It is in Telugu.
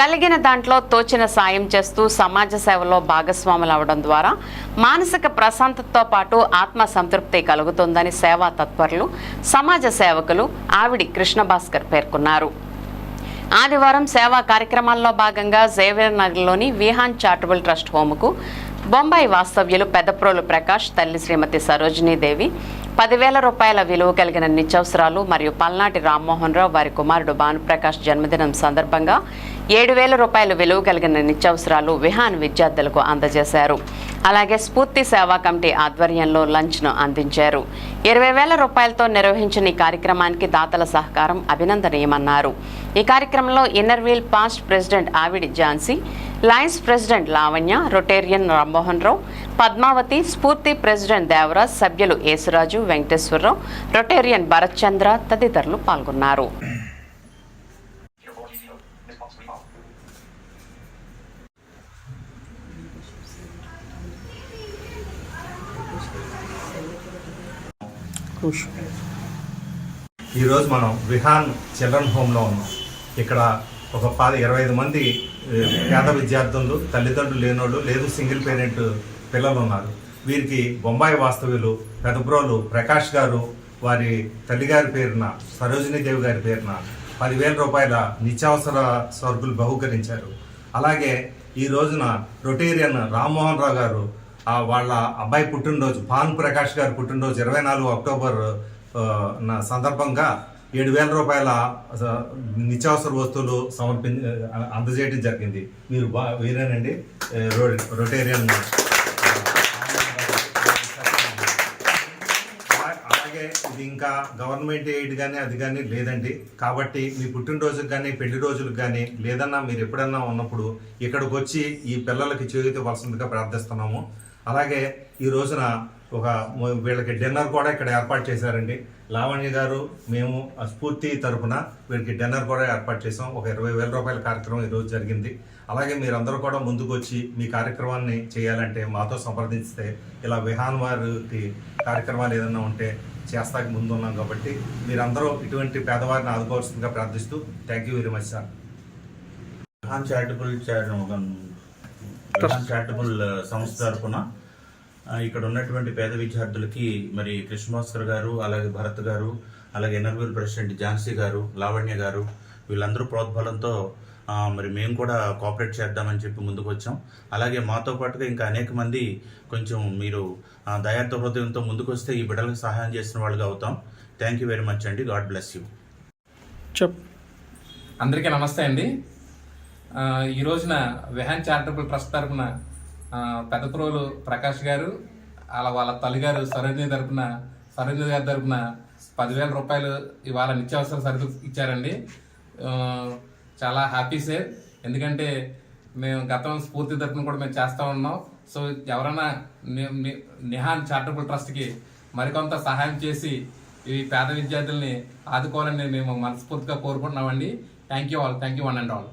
కలిగిన దాంట్లో తోచిన సాయం చేస్తూ సమాజ సేవలో భాగస్వాములు అవడం ద్వారా మానసిక ప్రశాంతతతో పాటు ఆత్మ సంతృప్తి కలుగుతుందని సేవా తత్పరులు సమాజ సేవకులు ఆవిడి కృష్ణభాస్కర్ పేర్కొన్నారు. ఆదివారం సేవా కార్యక్రమాల్లో భాగంగా జేవియర్ నగర్లోని విహాన్ చారిటబుల్ ట్రస్ట్ హోముకు బొంబాయి వాస్తవ్యులు పెదప్రోలు ప్రకాష్ తల్లి శ్రీమతి సరోజినీదేవి పదివేల రూపాయల విలువ కలిగిన నిత్యవసరాలు మరియు పల్నాటి రామ్మోహన్ రావు వారి కుమారుడు భానుప్రకాష్ జన్మదినం సందర్భంగా ఏడు వేల రూపాయల విలువ కలిగిన నిత్యావసరాలు విహాన్ విద్యార్థులకు అందజేశారు. అలాగే స్ఫూర్తి సేవా కమిటీ ఆధ్వర్యంలో లంచ్ను అందించారు. ఇరవై వేల రూపాయలతో నిర్వహించిన ఈ కార్యక్రమానికి దాతల సహకారం అభినందనీయమన్నారు. ఈ కార్యక్రమంలో inner wheel past president ఆవిడి Jhansi Lions president Lavanya Rotarian Rammohan Rao Padmavathi Spoorthi president Devaraj సభ్యులు యేసురాజు వెంకటేశ్వరరావు రొటేరియన్ భరత్ చంద్ర తదితరులు పాల్గొన్నారు. ఈరోజు మనం విహాన్ చిల్డ్రన్ హోమ్లో ఉన్నాం. ఇక్కడ ఒక పది ఇరవై ఐదు మంది పేద విద్యార్థులు తల్లిదండ్రులు లేనోళ్ళు లేదు సింగిల్ పేరెంట్ పిల్లలు ఉన్నారు. వీరికి బొంబాయి వాస్తవ్యులు పెదబ్రోలు ప్రకాష్ గారు వారి తల్లిగారి పేరున సరోజినీదేవి గారి పేరున పదివేల రూపాయల నిత్యావసర సరుకులు బహుకరించారు. అలాగే ఈ రోజున రొటేరియన్ రామ్మోహన్ రావు గారు వాళ్ళ అబ్బాయి పుట్టినరోజు భాను ప్రకాష్ గారి పుట్టినరోజు ఇరవై నాలుగు అక్టోబర్ సందర్భంగా ఏడు వేల రూపాయల నిత్యావసర వస్తువులు సమర్పి అందజేయడం జరిగింది. మీరు బా వీరేనండి రో- రొటేరియన్. అలాగే ఇది ఇంకా గవర్నమెంట్ ఎయిడ్ కానీ అది కానీ లేదండి. కాబట్టి మీ పుట్టినరోజుకి కానీ పెళ్ళి రోజులకు కానీ లేదన్నా మీరు ఎప్పుడన్నా ఉన్నప్పుడు ఇక్కడికి వచ్చి ఈ పిల్లలకి చేయూతవలసిందిగా ప్రార్థిస్తున్నాము. అలాగే ఈ రోజున ఒక వీళ్ళకి డిన్నర్ కూడా ఇక్కడ ఏర్పాటు చేశారండి. లావణ్య గారు మేము ఆ స్ఫూర్తి తరపున వీళ్ళకి డిన్నర్ కూడా ఏర్పాటు చేసాం ఒక ఇరవై వేల రూపాయల కార్యక్రమం ఈరోజు జరిగింది. అలాగే మీరందరూ కూడా ముందుకు వచ్చి మీ కార్యక్రమాన్ని చేయాలంటే మాతో సంప్రదిస్తే ఇలా విహాన్ వారికి కార్యక్రమాలు ఏదైనా ఉంటే చేస్తాకి ముందు ఉన్నాం కాబట్టి మీరందరూ ఇటువంటి పేదవారిని ఆదుకోవాల్సిందిగా ప్రార్థిస్తూ thank you very much sir. Vihan charitable Vihan charitable సంస్థ తరపున ఆ, ఇక్కడ ఉన్నటువంటి పేద విద్యార్థులకి మరి కృష్ణభాస్కర్ గారు అలాగే భరత్ గారు అలాగే ఎన్ఆర్వీల్ ప్రెసిడెంట్ ఝాన్సీ గారు లావణ్య గారు వీళ్ళందరూ ప్రోద్బలంతో మరి మేము కూడా కోఆపరేట్ చేద్దామని చెప్పి ముందుకు వచ్చాం అలాగే మాతో పాటుగా ఇంకా అనేక మంది కొంచెం మీరు దయార్థ హృదయంతో ముందుకు వస్తే ఈ బిడ్డలకు సహాయం చేసిన వాళ్ళుగా అవుతాం. థ్యాంక్ యూ వెరీ మచ్ అండి. గాడ్ బ్లెస్ యూ చెప్. అందరికీ నమస్తే అండి. ఈ రోజున విహాన్ చారిటబుల్ ట్రస్ట్ తరపున పెద్ద పెద్దప్రోలు ప్రకాష్ గారు అలా వాళ్ళ తల్లిగారు సరోజిని తరపున సరోజిని గారి తరపున పదివేల రూపాయలు ఇవాళ నిత్యావసర సరుకు ఇచ్చారండి. చాలా హ్యాపీ సార్. ఎందుకంటే మేము గతం స్ఫూర్తి తరపున కూడా మేము చేస్తూ ఉన్నాం. సో ఎవరైనా నిహాన్ చారిటబుల్ ట్రస్ట్కి మరికొంత సహాయం చేసి ఈ పేద విద్యార్థుల్ని ఆదుకోవాలని మేము మనస్ఫూర్తిగా కోరుకుంటున్నామండి. Thank you all thank you one and all